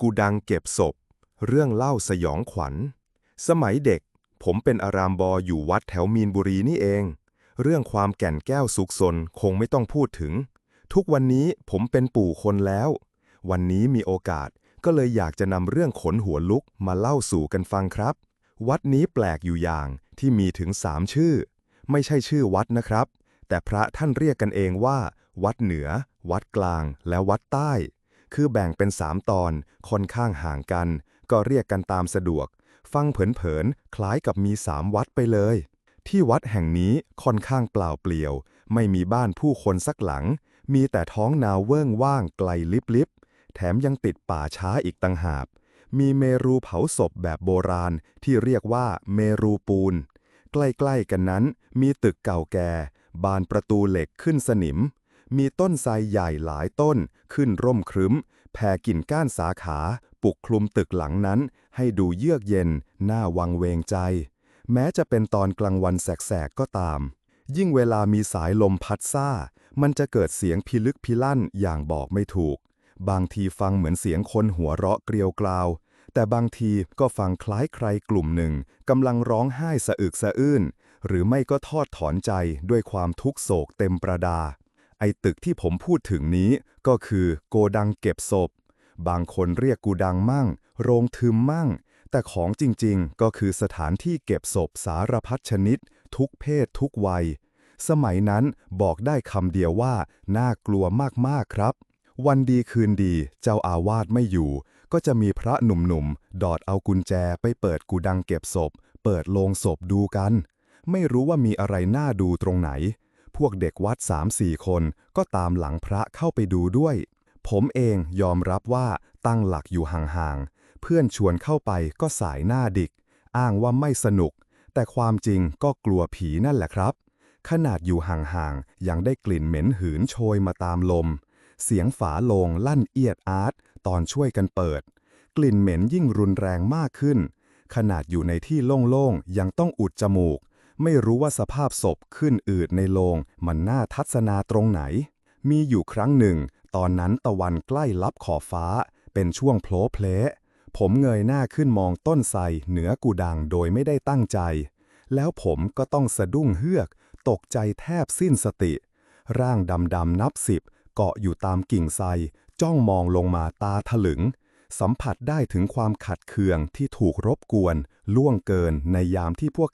กูดังเก็บศพ เรื่องเล่าสยองขวัญ สมัยเด็ก ผมเป็นอารามบออยู่วัดแถวมีนบุรีนี่เอง เรื่องความแก่นแก้วสุกสนคงไม่ต้องพูดถึง ทุกวันนี้ผมเป็นปู่คนแล้ว วันนี้มีโอกาสก็เลยอยากจะนำเรื่องขนหัวลุกมาเล่าสู่กันฟังครับ วัดนี้แปลกอยู่อย่างที่มีถึงสามชื่อ ไม่ใช่ชื่อวัดนะครับ แต่พระท่านเรียกกันเองว่า วัดเหนือ วัดกลาง และวัดใต้ คือแบ่งเป็นสามตอน ค่อนข้างห่างกัน ก็เรียกกันตามสะดวก ฟังเผินๆ คล้ายกับมีสามวัดไปเลย ที่วัดแห่งนี้ค่อนข้างเปล่าเปลี่ยว ไม่มีบ้านผู้คนสักหลัง มีแต่ท้องนาเวิ้งว่างไกลลิบๆ แถมยังติดป่าช้าอีกต่างหาก มีเมรูเผาศพแบบโบราณที่เรียกว่าเมรูปูน ใกล้ๆกันนั้นมีตึกเก่าแก่ บานประตูเหล็กขึ้นสนิม มีต้นไทรใหญ่หลายต้น ขึ้นร่มครึ้ม แผ่กิ่นก้านสาขา ปกคลุมตึกหลังนั้น ให้ดูเยือกเย็น น่าวังเวงใจ แม้จะเป็นตอนกลางวันแสกๆก็ตาม ยิ่งเวลามีสายลมพัดซ่า มันจะเกิดเสียงพิลึกพิลั่นอย่างบอกไม่ถูก บางทีฟังเหมือนเสียงคนหัวเราะเกลียวกราว แต่บางทีก็ฟังคล้ายใครกลุ่มหนึ่งกำลังร้องไห้สะอึกสะอื้นหรือไม่ก็ทอดถอนใจด้วยความทุกโศกเต็มประดา ไอ้ตึกที่ผมพูดถึงนี้ก็คือโกดังเก็บศพ บางคนเรียกกูดังมั่ง โรงทึมมั่ง แต่ของจริงๆ ก็คือสถานที่เก็บศพสารพัดชนิด ทุกเพศทุกวัย สมัยนั้นบอกได้คำเดียวว่า น่ากลัวมากๆครับ วันดีคืนดีเจ้าอาวาสไม่อยู่ ก็จะมีพระหนุ่มๆ ดอดเอากุญแจไปเปิดกูดังเก็บศพ เปิดโลงศพดูกัน ไม่รู้ว่ามีอะไรน่าดูตรงไหน พวกเด็กวัดสามสี่คนก็ตามหลังพระเข้าไปดูด้วย ผมเองยอมรับว่าตั้งหลักอยู่ห่างๆ เพื่อนชวนเข้าไปก็สายหน้าดิก อ้างว่าไม่สนุก แต่ความจริงก็กลัวผีนั่นแหละครับ ขนาดอยู่ห่างๆ ยังได้กลิ่นเหม็นหืนโชยมาตามลม เสียงฝาโลงลั่นเอียดอาร์ตตอนช่วยกันเปิด กลิ่นเหม็นยิ่งรุนแรงมากขึ้น ขนาดอยู่ในที่โล่งๆ ยังต้องอุดจมูก ไม่รู้ว่าสภาพศพขึ้นอืดในโลง มันน่าทัศนาตรงไหน มีอยู่ครั้งหนึ่ง ตอนนั้นตะวันใกล้ลับขอบฟ้า เป็นช่วงโผล่เพลผมเงยหน้าขึ้นมองต้นไทรเหนือกูดังโดยไม่ได้ตั้งใจ แล้วผมก็ต้องสะดุ้งเฮือก ตกใจแทบสิ้นสติ ร่างดำๆนับสิบ เกาะอยู่ตามกิ่งไทรจ้องมองลงมาตาถลึง สัมผัสได้ถึงความขัดเคืองที่ถูกรบกวน ล่วงเกินในยามที่พวก